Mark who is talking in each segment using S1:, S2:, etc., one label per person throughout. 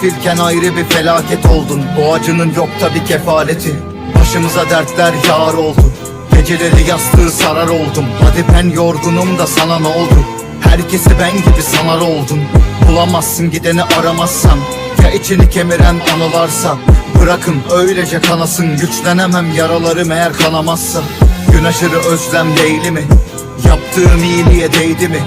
S1: Sefilken ayrı bir felaket oldun. Bu acının yok tabi kefareti Başımıza dertler yar oldu. Geceleri yastığı sarar oldum. Hadi ben yorgunum da sana ne oldu? Herkesi ben gibi sanar oldun Bulamazsın gideni aramazsan. Ya içini kemiren anılarsa Bırakın öylece kanasın. Güçlenemem yaralarım eğer kanamazsa. Gün aşırı özlem değil mi? Yaptığım iyiliğe değdi mi?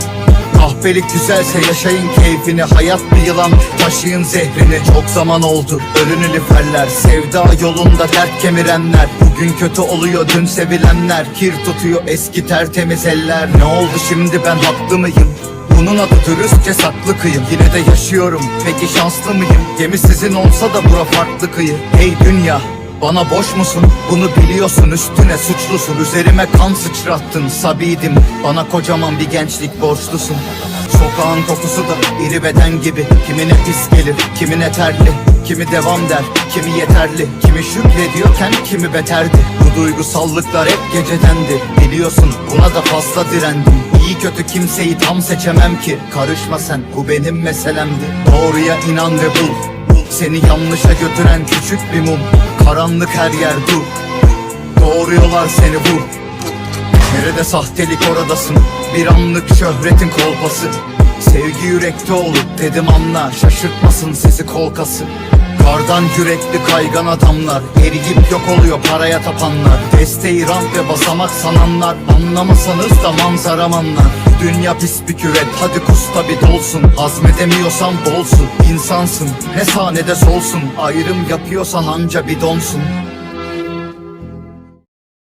S1: Kahpelik güzelse yaşayın keyfini. Hayat bir yılan taşıyın zehrini. Çok zaman oldu ölünü liferler Sevda yolunda dert kemirenler. Bugün kötü oluyor dün sevilenler. Kir tutuyor eski tertemiz eller. Ne oldu şimdi ben haklı mıyım? Bunun adı dürüstçe saklı kıyım. Yine de yaşıyorum peki şanslı mıyım? Gemi sizin olsa da bura farklı kıyı. Hey dünya bana boş musun? Bunu biliyorsun. Üstüne suçlusun. Üzerime kan sıçrattın. Sabiydim. Bana kocaman bir gençlik borçlusun. Sokağın kokusu da iri beden gibi. Kimine pis gelir, kimine terli. Kimi devam der, kimi yeterli. Kimi şükrediyorken kimi beterdi. Bu duygusallıklar hep gecedendi. Biliyorsun buna da fazla direndim. İyi kötü kimseyi tam seçemem ki. Karışma sen. Bu benim meselemdi. Doğruya inan ve bul seni yanlışa götüren küçük bir mum. Karanlık her yer dur Doğruyorlar seni vur Nerede sahtelik oradasın? Bir anlık şöhretin kolpası. Sevgi yürekte olur dedim anla Şaşırtmasın sizi kolkası Kardan yürekli kaygan adamlar Eriyip yok oluyor paraya tapanlar. Desteği rant ve basamak sananlar Anlamasanız da manzaram anlar Dünya pis bir küvet hadi kusta bir dolsun. Hazmedemiyorsan bolsun insansın Ne sağ ne de solsun. Ayrım yapıyorsan anca bir donsun